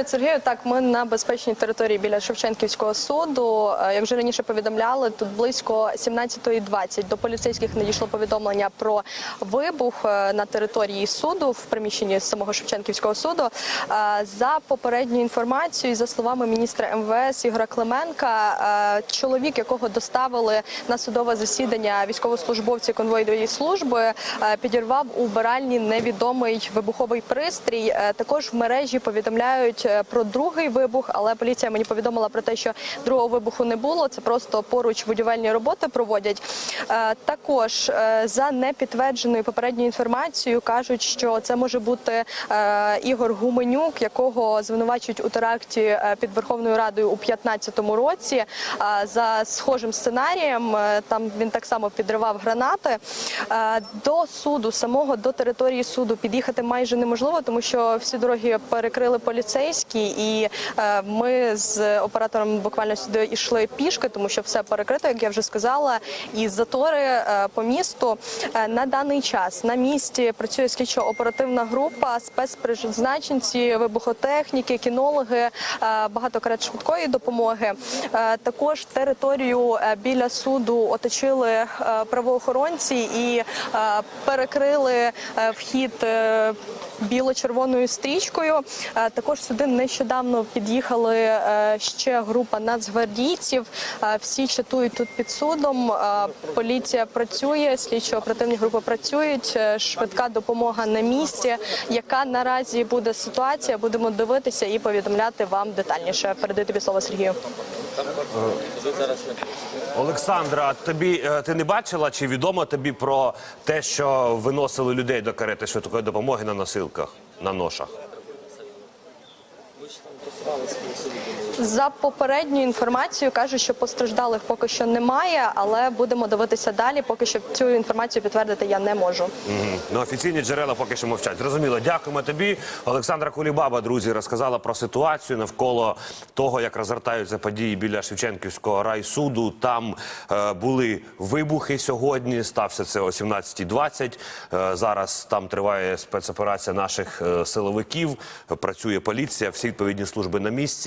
Привіт, Сергію. Так, ми на безпечній території біля Шевченківського суду. Е, Як вже раніше повідомляли, тут близько 17.20 до поліцейських надійшло повідомлення про вибух е, на території суду в приміщенні самого Шевченківського суду. Е, За попередньою інформацією, за словами міністра МВС Ігора Клименка, чоловік, якого доставили на судове засідання військовослужбовці конвойної служби, підірвав у вбиральні невідомий вибуховий пристрій. Також в мережі повідомляють про другий вибух, але поліція мені повідомила про те, що другого вибуху не було. Це просто поруч будівельні роботи проводять. Е, Також е, за непідтвердженою попередньою інформацією кажуть, що це може бути е, Ігор Гуменюк, якого звинувачують у теракті е, під Верховною Радою у 2015 році. Е, За схожим сценарієм е, там він так само підривав гранати. Е, До суду самого до території суду під'їхати майже неможливо, тому що всі дороги перекрили поліцейські, і е, ми з оператором буквально сюди йшли пішки, тому що все перекрито, як я вже сказала. І затори е, по місту Е, на даний час на місці працює слідчо-оперативна група, спецпризначенці, вибухотехніки, кінологи, багато карет швидкої допомоги. Також територію біля суду оточили правоохоронці і перекрили вхід біло-червоною стрічкою. Е, Також сюди нещодавно під'їхали е, ще група нацгвардійців. Е, Всі чатують тут під судом. Е, Поліція працює, слідчо-оперативні групи працюють. Швидка допомога на місці. Яка наразі буде ситуація? Будемо дивитися і повідомляти вам детальніше. Передаю тобі слово Сергію. Олександра, тобі ти не бачила чи відомо тобі про те, що виносили людей до карети швидкої допомоги на носилках, на ношах? За попередньою інформацією кажуть, що постраждалих поки що немає, але будемо дивитися далі. Поки що цю інформацію підтвердити я не можу. Мгм. Ну, офіційні джерела поки що мовчать. Зрозуміло, дякуємо тобі. Олександра Кулібаба, друзі, розказала про ситуацію навколо того, як розгортаються події біля Шевченківського райсуду. Там е, були вибухи сьогодні. Стався це о 17.20. Е, зараз там триває спецоперація наших е, силовиків. Працює поліція, всі відповідні служби на місці.